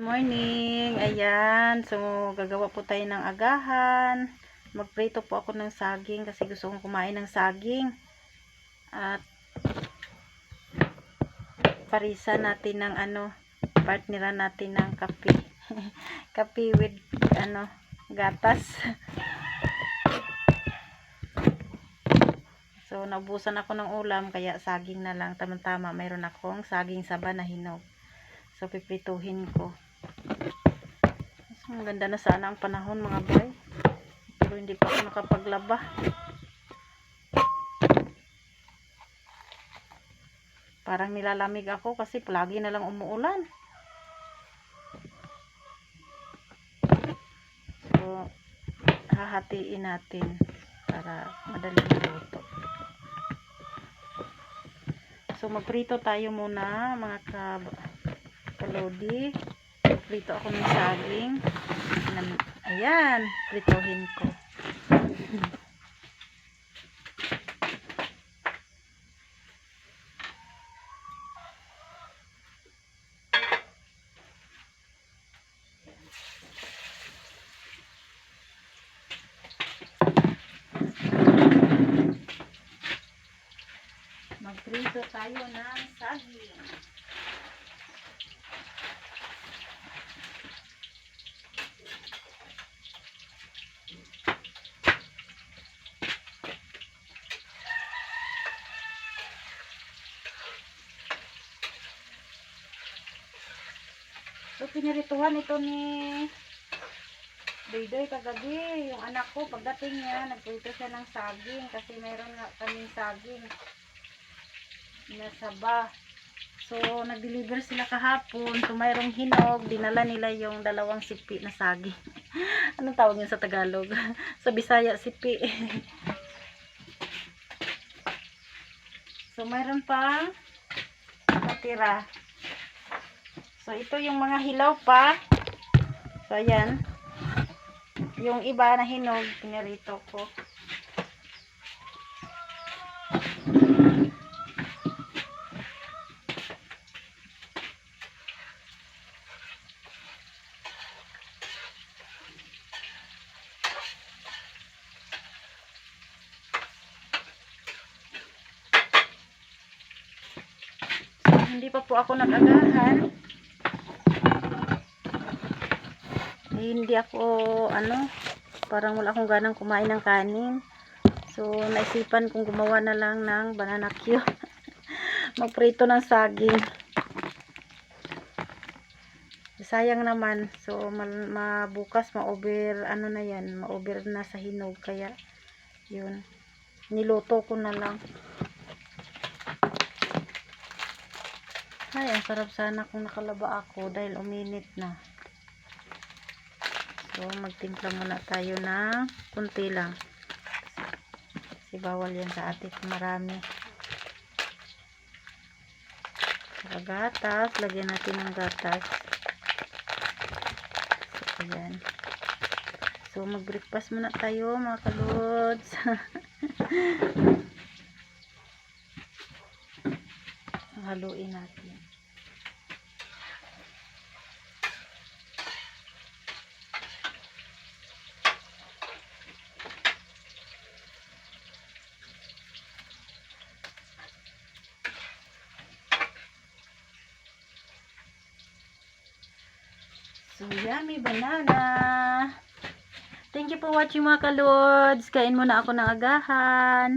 morning. Ayan. So, gagawa po tayo ng agahan. Magprito po ako ng saging kasi gusto kong kumain ng saging. At parisa natin ng ano, partneran natin ng kape. kape with ano, gatas. so, naubusan ako ng ulam kaya saging na lang. Tama-tama, mayroon akong saging saba na hinog. So, piprituhin ko. So, maganda na sana ang panahon mga boy. Pero hindi pa ako nakapaglaba. Parang nilalamig ako kasi palagi na lang umuulan. So, hahatiin natin para madaling maluto. So, magprito tayo muna mga ka kalodi. Prito ako ng saging. Ayan, pritohin ko. Magprito tayo ng saging. So, pinirituhan ito ni Doydoy kagabi. Yung anak ko, pagdating niya, nagprito siya ng saging kasi meron nga kaming saging na saba. So, nag-deliver sila kahapon. So, mayroong hinog. Dinala nila yung dalawang sipi na saging. Anong tawag niya sa Tagalog? sa Bisaya, sipi. so, mayroon pa natira. So, ito yung mga hilaw pa. So, ayan. Yung iba na hinog, pinarito ko. Hindi pa po ako nag-agahan. Eh, hindi ako, ano, parang wala akong ganang kumain ng kanin. So, naisipan kong gumawa na lang ng banana cue. Magprito ng saging. Sayang naman. So, mabukas, ma-over, ano na yan, ma-over na sa hinog. Kaya, yun. Niluto ko na lang. Ay, ang sarap sana kung nakalaba ako dahil uminit na. So, magtimpla muna tayo ng kunti lang. Kasi bawal yan sa atin marami. Saka gatas. Lagyan natin ng gatas. So, ayan. So, mag-breakfast muna tayo mga kalods. Haluin natin. So, yummy banana. Thank you for watching mga kalods. Kain muna ako ng agahan.